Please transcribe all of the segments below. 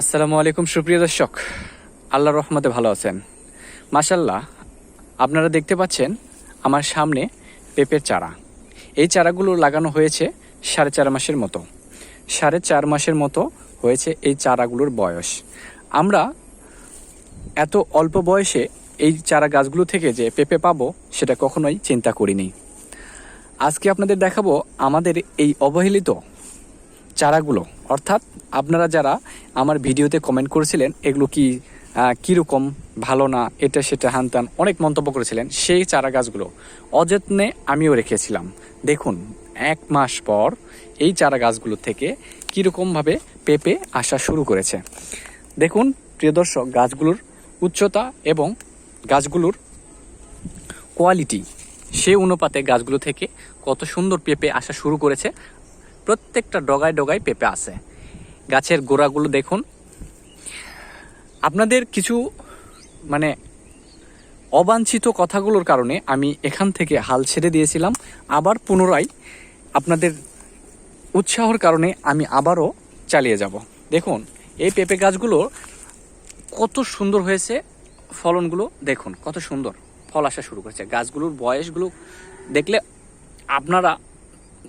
আসসালামু আলাইকুম, সুপ্রিয় দর্শক। আল্লাহ রহমতে ভালো আছেন। মাশাল্লাহ আপনারা দেখতে পাচ্ছেন আমার সামনে পেঁপের চারা। এই চারাগুলো লাগানো হয়েছে সাড়ে চার মাসের মতো। সাড়ে চার মাসের মতো হয়েছে এই চারাগুলোর বয়স। আমরা এত অল্প বয়সে এই চারা গাছগুলো থেকে যে পেঁপে পাবো, সেটা কখনোই চিন্তা করিনি। আজকে আপনাদের দেখাবো আমাদের এই অবহেলিত চারাগুলো। অর্থাৎ আপনারা যারা আমার ভিডিওতে কমেন্ট করেছিলেন, এগুলো কি কীরকম ভালো না, এটা সেটা হানতান অনেক মন্তব্য করেছিলেন, সেই চারা গাছগুলো অযত্নে আমিও রেখেছিলাম। দেখুন, এক মাস পর এই চারা গাছগুলো থেকে কীরকমভাবে পেঁপে আসা শুরু করেছে। দেখুন, প্রিয় দর্শক, গাছগুলোর উচ্চতা এবং গাছগুলোর কোয়ালিটি সে অনুপাতে গাছগুলো থেকে কত সুন্দর পেঁপে আসা শুরু করেছে। প্রত্যেকটা ডগায় ডগায় পেঁপে আছে। গাছের গোড়াগুলো দেখুন। আপনাদের কিছু মানে অবাঞ্ছিত কথাগুলোর কারণে আমি এখান থেকে হাল ছেড়ে দিয়েছিলাম। আবার পুনরায় আপনাদের উৎসাহর কারণে আমি আবারও চালিয়ে যাব। দেখুন, এই পেঁপে গাছগুলো কত সুন্দর হয়েছে ফলনগুলো। দেখুন, কত সুন্দর ফল আসা শুরু করেছে। গাছগুলোর বয়সগুলো দেখলে আপনারা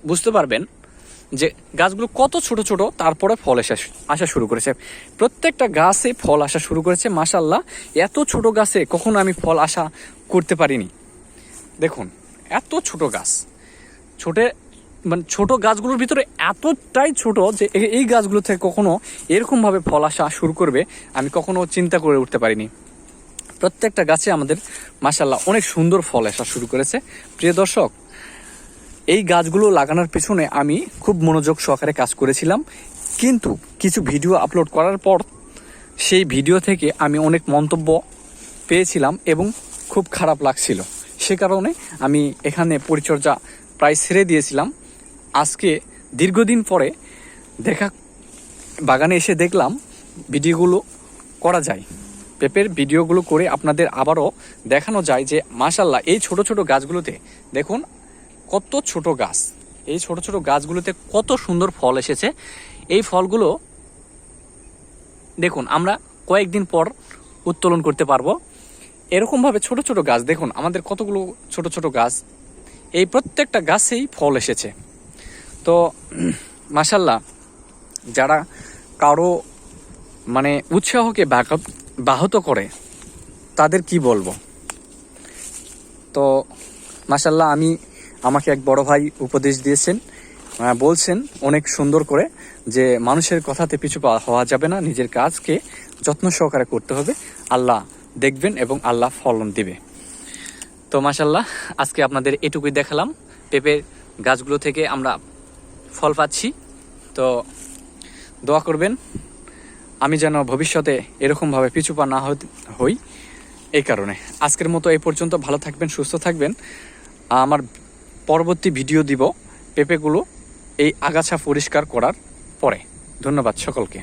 বুঝতে পারবেন যে গাছগুলো কত ছোট ছোট, তারপরে ফল আসা আসা শুরু করেছে। প্রত্যেকটা গাছে ফল আসা শুরু করেছে মাসাল্লাহ এত ছোট গাছে কখনো আমি ফল আশা করতে পারিনি। দেখুন, এত ছোট গাছ। ছোটে মানে ছোট গাছগুলোর ভিতরে এতটাই ছোট যে এই গাছগুলো থেকে কখনো এরকমভাবে ফল আসা শুরু করবে, আমি কখনো চিন্তা করে উঠতে পারিনি। প্রত্যেকটা গাছে আমাদের মাসাল্লাহ অনেক সুন্দর ফল আসা শুরু করেছে। প্রিয় দর্শক এই গাছগুলো লাগানোর পেছনে আমি খুব মনোযোগ সহকারে কাজ করেছিলাম। কিন্তু কিছু ভিডিও আপলোড করার পর সেই ভিডিও থেকে আমি অনেক মন্তব্য পেয়েছিলাম এবং খুব খারাপ লাগছিল। সে কারণে আমি এখানে পরিচর্যা প্রায় ছেড়ে দিয়েছিলাম। আজকে দীর্ঘদিন পরে দেখা বাগানে এসে দেখলাম ভিডিওগুলো করা যায়। পেঁপের ভিডিওগুলো করে আপনাদের আবারও দেখানো যায় যে মাশাল্লাহ এই ছোট ছোট গাছগুলোতে দেখুন কত ছোট গাছ। এই ছোট ছোট গাছগুলোতে কত সুন্দর ফল এসেছে। এই ফলগুলো, দেখুন, আমরা কয়েকদিন পর উত্তোলন করতে পারব। এরকমভাবে ছোট ছোট গাছ, দেখুন, আমাদের কতগুলো ছোট ছোট গাছ। এই প্রত্যেকটা গাছেই ফল এসেছে। তো মাসাল্লাহ যারা কারও মানে উৎসাহকে ব্যাহত করে, তাদের কি বলব? তো মাসাল্লাহ আমি আমাকে এক বড় ভাই উপদেশ দিয়েছেন। বলছেন অনেক সুন্দর করে যে মানুষের কথাতে পিছু হওয়া যাবে না, নিজের কাজকে যত্ন সহকারে করতে হবে। আল্লাহ দেখবেন এবং আল্লাহ ফলন দিবে। তো মাসাল্লাহ আজকে আপনাদের এটুকুই দেখালাম। পেঁপের গাছগুলো থেকে আমরা ফল পাচ্ছি। তো দোয়া করবেন, আমি যেন ভবিষ্যতে এরকমভাবে পিছু পা না হই। এই কারণে। আজকের মতো এই পর্যন্ত। ভালো থাকবেন, সুস্থ থাকবেন। আমার পরবর্তী ভিডিও দিব পেঁপেগুলো এই আগাছা পরিষ্কার করার পরে। ধন্যবাদ সকলকে।